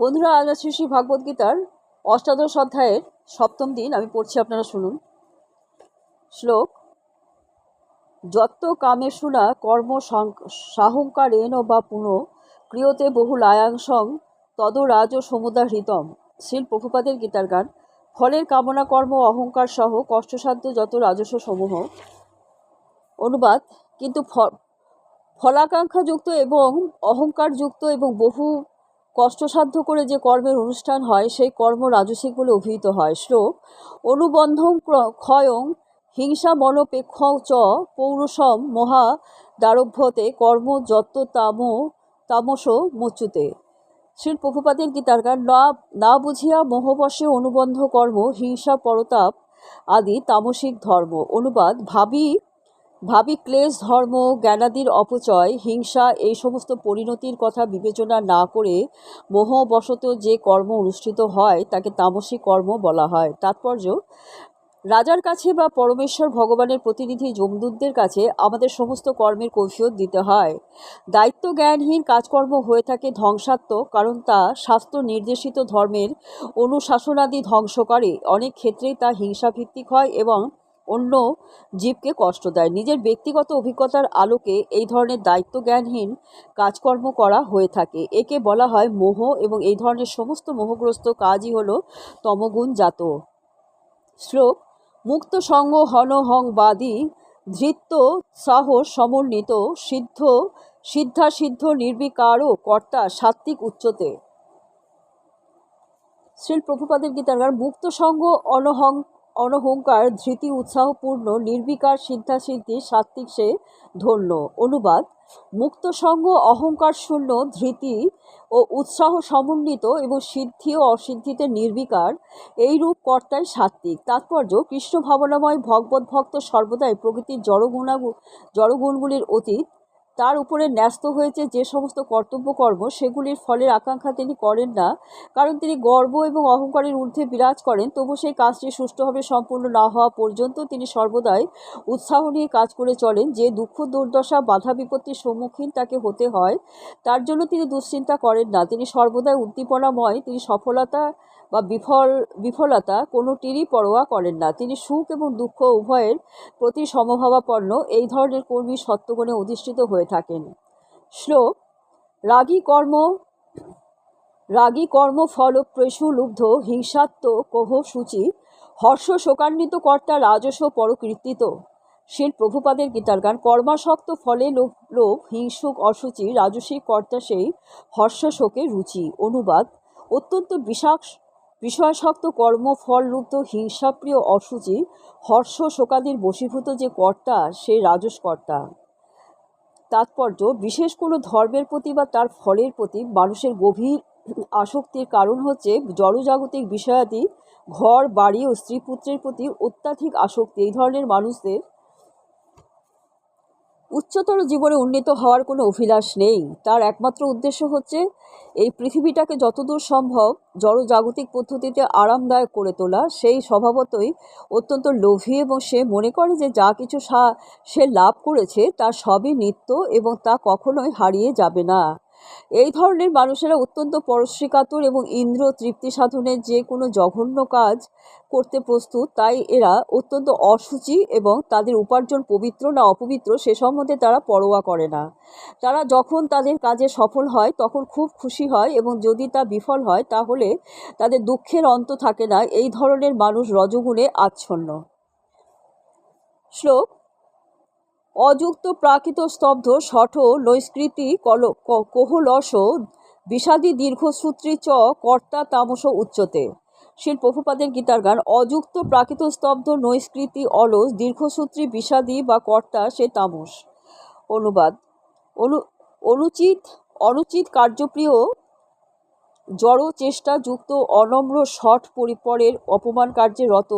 বন্ধুরা, আজ আছে শ্রী ভাগবত গীতার অষ্টাদশ অধ্যায়ের সপ্তম দিন। আমি পড়ছি, আপনারা শুনুন। শ্লোক, যত্ত কামে শুনা কর্ম সাহঙ্কারেণ বা পুনঃ ক্রিয়তে বহু লায়াংসং তদ রাজ সমুদা হৃতম শিল প্রভুপাদের গীতার গান। ফলের কামনা কর্ম অহংকার সহ কষ্টসাধ্য যত রাজস্ব সমূহ। অনুবাদ, কিন্তু ফলাকাঙ্ক্ষাযুক্ত এবং অহংকারযুক্ত এবং বহু কষ্টসাধ্য করে যে কর্মের অনুষ্ঠান হয়, সেই কর্ম রাজসিক বলে অভিহিত হয়। শ্লোক, অনুবন্ধং ক্ষয়ং হিংসা মনোপেক্ষ চ পৌরসম মহা দারভ্যতে কর্ম যত তাম, তামস মচ্যুতে। শ্রী প্রভুপাদের গীতারগার না না বুঝিয়া মোহবশে অনুবন্ধ কর্ম, হিংসা পরতাপ আদি তামসিক ধর্ম। অনুবাদ, ভাবি ভাবি ক্লেশ, ধর্ম, জ্ঞানাদির অপচয়, হিংসা, এই সমস্ত পরিণতির কথা বিবেচনা না করে মোহবশত যে কর্ম অনুষ্ঠিত হয় তাকে তামসিক কর্ম বলা হয়। তাৎপর্য, রাজার কাছে বা পরমেশ্বর ভগবানের প্রতিনিধি যমদূতদের কাছে আমাদের সমস্ত কর্মের কৈফিয়ত দিতে হয়। দায়িত্ব জ্ঞানহীন কাজকর্ম হয়ে থাকে ধ্বংসাত্মক, কারণ তা শাস্ত্র নির্দেশিত ধর্মের অনুশাসনাদি ধ্বংস করে। অনেক ক্ষেত্রেই তা হিংসাভিত্তিক হয় এবং অন্য জীবকে কষ্ট দেয়। নিজের ব্যক্তিগত অভিজ্ঞতার আলোকে এই ধরনের দায়িত্ব জ্ঞানহীন কাজকর্ম করা হয়ে থাকে। একে বলা হয় মোহ এবং এই ধরনের সমস্ত মোহগ্রস্ত কাজই হলো তমগুণ জাত শ্লোক, মুক্ত সঙ্গ হনহংবাদী ধৃত্য সাহস সমন্বিত, সিদ্ধ সিদ্ধা সিদ্ধ নির্বিকারও কর্তা সাত্ত্বিক উচ্চতে। শ্রী প্রভুপাদের গীতার মুক্ত সঙ্গ অনহং অনহংকার, ধৃতি উৎসাহপূর্ণ, নির্বিকার সিদ্ধাসিদ্ধি সাত্ত্বিক সে ধন্য। অনুবাদ মুক্ত সঙ্গ অহংকার শূন্য, ধৃতি ও উৎসাহ সমন্বিত এবং সিদ্ধি ও অসিদ্ধিতে নির্বিকার, এইরূপ কর্তাই সাত্ত্বিক। তাৎপর্য, কৃষ্ণ ভাবনাময় ভগবত ভক্ত সর্বদাই প্রকৃতির জড়গুণা জড়গুণগুলির অতীত তার উপরে ন্যস্ত হয়েছে যে সমস্ত কর্তব্যকর্ম, সেগুলির ফলের আকাঙ্ক্ষা তিনি করেন না। কারণ তিনি গর্ব এবং অহংকারের ঊর্ধ্বে বিরাজ করেন তবু সেই কাজটি সুষ্ঠুভাবে সম্পূর্ণ না হওয়া পর্যন্ত তিনি সর্বদাই উৎসাহ নিয়ে কাজ করে চলেন, যে দুঃখ, দুর্দশা, বাধা বিপত্তির সম্মুখীন তাকে হতে হয়, তার জন্য তিনি দুশ্চিন্তা করেন না। তিনি সর্বদাই উদ্দীপনাময়, তিনি সফলতা বা বিফল, বিফলতা কোনোটিরই পরোয়া করেন না। তিনি সুখ এবং দুঃখ উভয়ের প্রতি সমভাবাপন্ন এই ধরনের কর্মী সত্যগুণে অধিষ্ঠিত হয়ে থাকেন। শ্লোক, রাগী কর্ম রাগী কর্ম ফল প্রেষু লুব্ধ হিংসাত্ম কোহ সূচি, হর্ষ শোকান্বিত কর্তা রাজস্ব পরকৃতিত শিল প্রভুপাদের গীতার গান, কর্মাসক্ত ফলে লোভ লোভ, হিংসুক অসুচি, রাজসিক কর্তা সেই হর্ষ শোকে রুচি। অনুবাদ, অত্যন্ত বিষাক বিষয়াসক্ত কর্মফলরুদ্ধ হিংসাপ্রিয় অসুচি হর্ষ শোকাদির বশীভূত যে কর্তা সে রাজসকর্তা তাৎপর্য, বিশেষ কোনো ধর্মের প্রতি বা তার ফলের প্রতি মানুষের গভীর আসক্তির কারণ হচ্ছে জড়জাগতিক বিষয়াদি, ঘর, বাড়ি ও স্ত্রী পুত্রের প্রতি অত্যাধিক আসক্তি। এই ধরনের মানুষদের উচ্চতর জীবনে উন্নীত হওয়ার কোনো অভিলাষ নেই। তার একমাত্র উদ্দেশ্য হচ্ছে, এই পৃথিবীটাকে যতদূর সম্ভব জড়জাগতিক পদ্ধতিতে আরামদায়ক করে তোলা। সেই স্বভাবতই অত্যন্ত লোভী এবং সে মনে করে যে যা কিছু সে লাভ করেছে, তা সবই নিত্য এবং তা কখনোই হারিয়ে যাবে না। এই ধরনের মানুষেরা অত্যন্ত পরশ্রীকাতর এবং ইন্দ্র তৃপ্তি সাধনের যে কোনো জঘন্য কাজ করতে প্রস্তুত, তাই এরা অত্যন্ত অসুচি এবং তাদের উপার্জন পবিত্র না অপবিত্র সে সম্বন্ধে তারা পরোয়া করে না। তারা যখন তাদের কাজে সফল হয়, তখন খুব খুশি হয় এবং যদি তা বিফল হয়, তাহলে তাদের দুঃখের অন্ত থাকে না। এই ধরনের মানুষ রজগুণে আচ্ছন্ন। শ্লোক অযুক্ত প্রাকৃত স্তব্ধ, শঠ, নৈষ্কৃতি, কল কোহলস, বিষাদী দীর্ঘসূত্রী চ, কর্তা তামস উচ্চতে। শিল প্রভুপাদের গীতার গান, অযুক্ত প্রাকৃত স্তব্ধ, নৈষ্কৃতি, অলস, দীর্ঘসূত্রী, বিষাদী বা কর্তা, সে তামস। অনুবাদ, অনু, অনুচিত অনুচিত কার্যপ্রিয় জড় চেষ্টা যুক্ত, অনম্র, শঠ পরিপরের অপমান কার্যে রত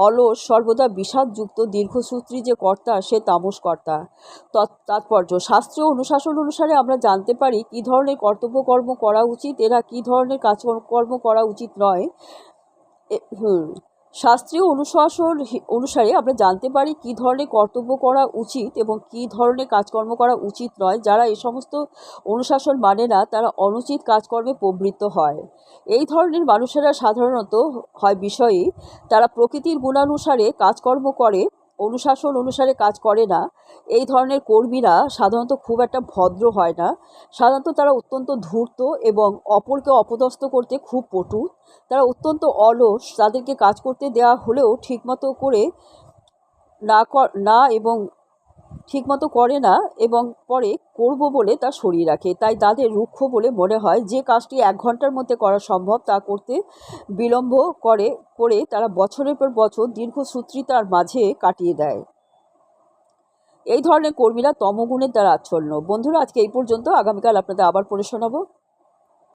অলস, সর্বদা বিষাদযুক্ত, দীর্ঘসূত্রী যে কর্তা, সে তামস কর্তা। তাৎপর্য, শাস্ত্রীয় অনুশাসন অনুসারে আমরা জানতে পারি কী ধরনের কর্তব্যকর্ম করা উচিত, এরা কী ধরনের কাজকর্ম করা উচিত নয়। হুম। শাস্ত্রীয় অনুশাসন অনুসারে আমরা জানতে পারি কী ধরনের কর্তব্য করা উচিত এবং কী ধরনের কাজকর্ম করা উচিত নয়। যারা এ সমস্ত অনুশাসন মানে না, তারা অনুচিত কাজকর্মে প্রবৃত্ত হয়। এই ধরনের মানুষেরা সাধারণত হয় বিষয়ে, তারা প্রকৃতির গুণানুসারে কাজকর্ম করে অনুশাসন অনুসারে কাজ করে না। এই ধরনের কর্মীরা সাধারণত খুব একটা ভদ্র হয় না। সাধারণত তারা অত্যন্ত ধূর্ত এবং অপরকে অপদস্থ করতে খুব পটু। তারা অত্যন্ত অলস। তাদেরকে কাজ করতে দেওয়া হলেও ঠিকমতো করে না না এবং ঠিকমতো করে না এবং পরে করব বলে তা সরিয়ে রাখে। তাই তাদের রুক্ষ বলে মনে হয় যে কাজটি এক ঘণ্টার মধ্যে করা সম্ভব তা করতে বিলম্ব করে করে তারা বছরের পর বছর দীর্ঘসূত্রিতার মাঝে কাটিয়ে দেয়। এই ধরনের কর্মীরা তমগুণের দ্বারা আচ্ছন্ন। বন্ধুরা, আজকে এই পর্যন্ত। আগামীকাল আপনাদের আবার পড়ে শোনাবো।